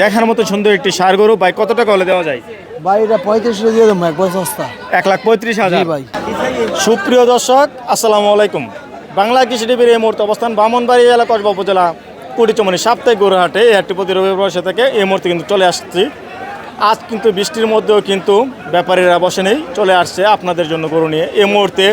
দেখার মতো সুন্দর একটি সার গরু। ভাই কত টাকা হলে দেওয়া যায়? ভাই এটা পঁয়ত্রিশ দিয়ে দেবো একবার সস্তা। এক লাখ পঁয়ত্রিশ হাজার। ভাই। সুপ্রিয় দর্শক আসসালামু আলাইকুম। বাংলা কৃষি টিভির এই মুহূর্তে অবস্থান বামনবাড়ি এলাকা কসবা উপজেলা কুটিচমনি সাপ্তাহিক গরুহাটে। এই হাটটি প্রতি রবিবার থেকে এই মুহূর্তে কিন্তু চলে আসছি। আজ কিন্তু বৃষ্টির মধ্যেও কিন্তু ব্যাপারীরা বসে নেই চলে আসছে আপনাদের জন্য গরু নিয়ে। এই মুহূর্তে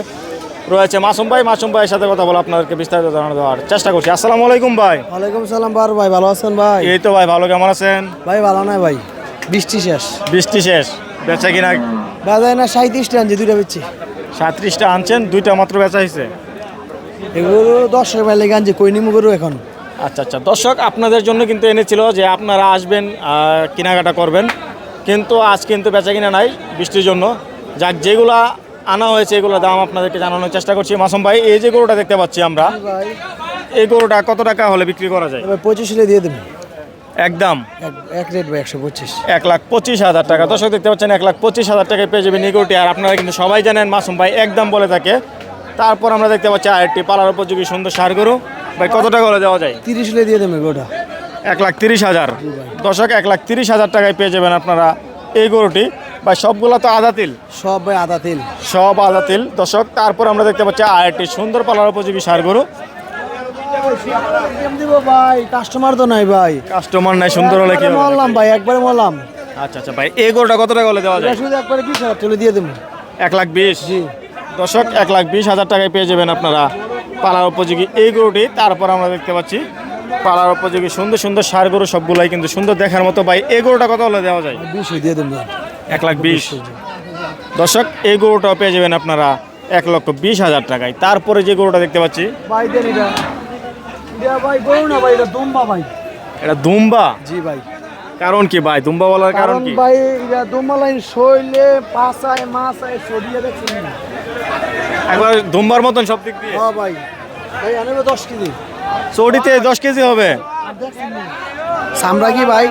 রয়েছে মাসুম ভাই। মাসুম ভাইয়ের সাথে কথা বলে আপনাদেরকে বিস্তারিত জানানো দেওয়ার চেষ্টা করছি। আসসালামু আলাইকুম ভাই। ওয়ালাইকুম সালাম বার ভাই। ভালো আছেন ভাই? এই তো ভাই ভালো। কেমন আছেন? ভাই ভালো নাই ভাই। বৃষ্টি শেষ। বৃষ্টি শেষ। বেচা কিনা বাজায় না সাঁত্রিশটা আনছি দুইটা বেচছি। সাঁত্রিশটা আনছেন দুইটা মাত্র বেচা হয়েছে এগুলো দশ টাকা ভাই লেগে আনছি কই নিমু গরু এখন? আচ্ছা আচ্ছা। দর্শক আপনাদের জন্য কিন্তু এনেছিল যে আপনারা আসবেন কেনাকাটা করবেন। কিন্তু আজ কিন্তু বেচা কিনা নাই বৃষ্টির জন্য। যাক যেগুলা আনা হয়েছে এগুলোর দাম আপনাদেরকে জানানোর চেষ্টা করছি। মাসুম ভাই এই যে গরুটা দেখতে পাচ্ছি আমরা এই গরুটা কত টাকা হলে বিক্রি করা যায়? পঁচিশ হলে দিয়ে দেবেন। একদম এক- রেট একশো পঁচিশ। এক লাখ পঁচিশ হাজার টাকা। দর্শক দেখতে পাচ্ছেন এক লাখ পঁচিশ হাজার টাকায় পেয়ে যাবেন গরুটি। আর আপনারা কিন্তু সবাই জানেন মাসুম ভাই একদম বলে থাকে। তারপর আমরা দেখতে পাচ্ছি আরেকটি পালার উপযোগী সুন্দর সার গরু। ভাই কত টাকা হলে দেওয়া যায়? তিরিশ হলে দিয়ে দেবেন গোটা এক লাখ তিরিশ হাজার। দর্শক এক লাখ তিরিশ হাজার টাকায় পেয়ে যাবেন আপনারা এই গরুটি। বা সবগুলো তো আধা তিল? সব ভাই আধা তেল। সব আধা তিল। দর্শক তারপর আমরা দেখতে পাচ্ছি আর একটি সুন্দর পালার উপযোগী সার গরু। ভাই কাস্টমার তো নাই ভাই। কাস্টমার নাই সুন্দর হলে কি ভাই একবারে আচ্ছা আচ্ছা ভাই এই গরুটা কত টাকা হলে দেওয়া যায়? শুধু একবারে বিশ হাজার চলে দিয়ে এক লাখ বিশ? জি। দর্শক এক লাখ বিশ হাজার টাকায় পেয়ে যাবেন আপনারা পালার উপযোগী এই গরুটি। তারপর আমরা দেখতে পাচ্ছি পালার উপযোগী সুন্দর সুন্দর সার গরু সবগুলাই কিন্তু সুন্দর দেখার মতো। ভাই এই গরুটা কত হলে দেওয়া যায়? বিশ দিয়ে দেবেন এক লাখ বিশ। দর্শক এই গরুটাও পেয়ে যাবেন আপনারা এক লক্ষ বিশ হাজার টাকায়। তারপরে যে গরুটা দেখতে পাচ্ছি ভাই এটা। দুম্বা ভাই। এটা দুম্বা? জি ভাই। কারণ কি ভাই? দুম্বা বলার কারণ কি? ভাই এটা দুম্বা লাইন শৈলে পাঁচায় মাছায় সরিয়ে দেখছেন একবার দুম্বার মতন সব দিক দিয়ে? হ্যাঁ ভাই। ভাই আনবে দশ কেজি। চৌড়িতে দশ কেজি হবে? কি ভাই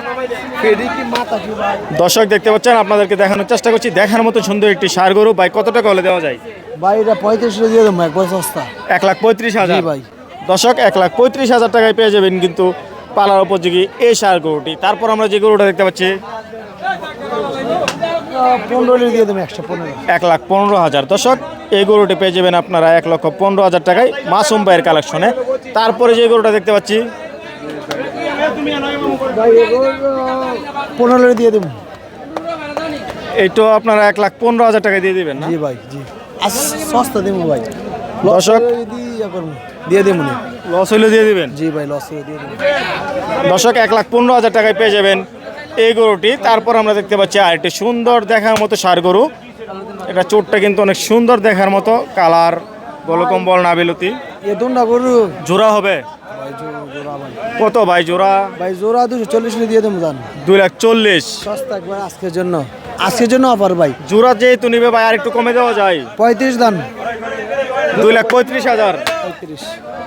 দর্শক দেখতে পাচ্ছেন আপনাদেরকে দেখানোর চেষ্টা করছি। দেখার মতো সুন্দর একটি সার গরু। ভাই কত টাকা হলে দেওয়া যায়? ভাই এটা পঁয়ত্রিশ দিয়ে দেবো একবার সস্তা। এক লাখ পঁয়ত্রিশ হাজার। ভাই। দর্শক এক লাখ পঁয়ত্রিশ হাজার টাকায় পেয়ে যাবেন কিন্তু পালার উপযোগী এই সার গরুটি। তারপর আমরা যে গরুটা দেখতে পাচ্ছি এক লাখ পনেরো হাজার। দর্শক এই গরুটি পেয়ে যাবেন আপনারা এক লক্ষ পনেরো হাজার টাকায় মাসুম ভাইয়ের কালেকশনে। তারপরে যে গরুটা দেখতে পাচ্ছি পনেরো দিয়ে দেবো। এইটা আপনারা এক লাখ পনেরো হাজার টাকা দিয়ে দিবেন না? জি ভাই জি। আচ্ছা সস্তা দেবো ভাই। দর্শক দিয়ে দেবো লস হইলে দিয়ে দিবেন? জি ভাই লস দিয়ে দেবো। দর্শক এক লাখ পনেরো হাজার টাকায় পেয়ে যাবেন এই গরুটি। তারপর আমরা দেখতে পাচ্ছি আর একটি সুন্দর দেখার মতো সার গরু। এটা চোটটা কিন্তু অনেক সুন্দর দেখার মতো। কালার গলকম্বল নাবিলতি। এ দুটা গরু। জোড়া হবে। ভাই কত ভাই জোড়া? ভাই জোড়া দুশো চল্লিশ দিয়ে দেবো জান। দুই লাখ চল্লিশ। সস্তা একবার আজকের জন্য। আজকের জন্য অফার ভাই। জোড়া যেহেতু নিবে ভাই আর একটু কমে দেওয়া যায়। পঁয়ত্রিশ দান। দুই লাখ পঁয়ত্রিশ হাজার।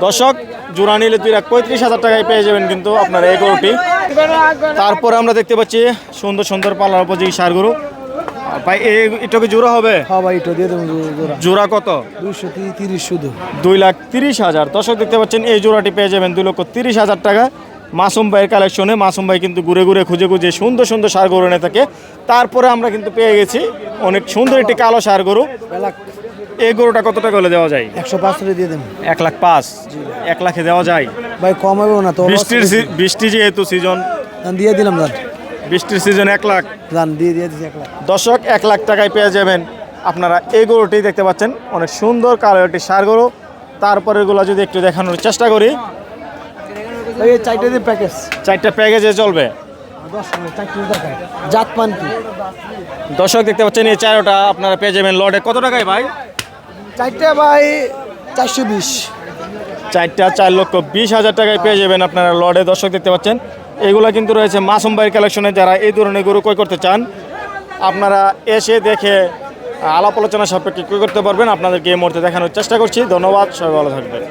দর্শক জোড়া নিলে দুই লাখ পঁয়ত্রিশ হাজার টাকায় পেয়ে যাবেন কিন্তু আপনার এই গরুটি। তারপরে আমরা দেখতে পাচ্ছি সুন্দর সুন্দর পালার উপযোগী সার গরু। ভাই এই এটাকে জোড়া হবে? হ্যাঁ ভাই এটা দিয়ে দেবো জোড়া। জোড়া কত? দুশো তি- তিরিশ শুধু। দুই লাখ তিরিশ হাজার। দর্শক দেখতে পাচ্ছেন এই জোড়াটি পেয়ে যাবেন দুই লক্ষ তিরিশ হাজার টাকা। মাসুম ভাইয়ের কালেকশনে মাসুম ভাই কিন্তু ঘুরে ঘুরে খুঁজে খুঁজে সুন্দর সুন্দর সার গরু এনে থাকে। তারপরে আমরা কিন্তু পেয়ে গেছি অনেক সুন্দর একটি কালো সার গরু। এই গরুটা কত টাকা হলে দেওয়া যায়? একশো পাঁচ দিয়ে দেবেন এক লাখ পাঁচ। এক লাখে দেওয়া যায়? ভাই কম হবে না তো বৃষ্টির বৃষ্টি যেহেতু সিজন দিয়ে দিলাম দান। বৃষ্টির সিজন এক লাখ। দান দিয়ে দিয়ে দিচ্ছি এক লাখ। দর্শক এক লাখ টাকায় পেয়ে যাবেন। আপনারা এই গরুটি দেখতে পাচ্ছেন। অনেক সুন্দর কালো একটি সার গরু। তারপরে এগুলো যদি একটু দেখানোর চেষ্টা করি। এই চারটে দিয়ে প্যাকেজ চারটা প্যাকেজে চলবে। দশ টাকা চারটে দেখায় জাত পান কি? দর্শক দেখতে পাচ্ছেন এই চারোটা আপনারা পেয়ে যাবেন লটে। কত টাকায় ভাই? চারটে ভাই চারশো বিশ। চারটা চার লক্ষ বিশ হাজার টাকায় পেয়ে যাবেন আপনারা লটে। দর্শক দেখতে পাচ্ছেন এগুলো কিন্তু রয়েছে মাসুম ভাইয়ের কালেকশনে যারা এই ধরনের গরু ক্রয় করতে চান। আপনারা এসে দেখে আলাপ আলোচনা সাপেক্ষে ক্রয় করতে পারবেন। আপনাদেরকে এই মুহূর্তে দেখানোর চেষ্টা করছি। ধন্যবাদ, সবাই ভালো থাকবেন।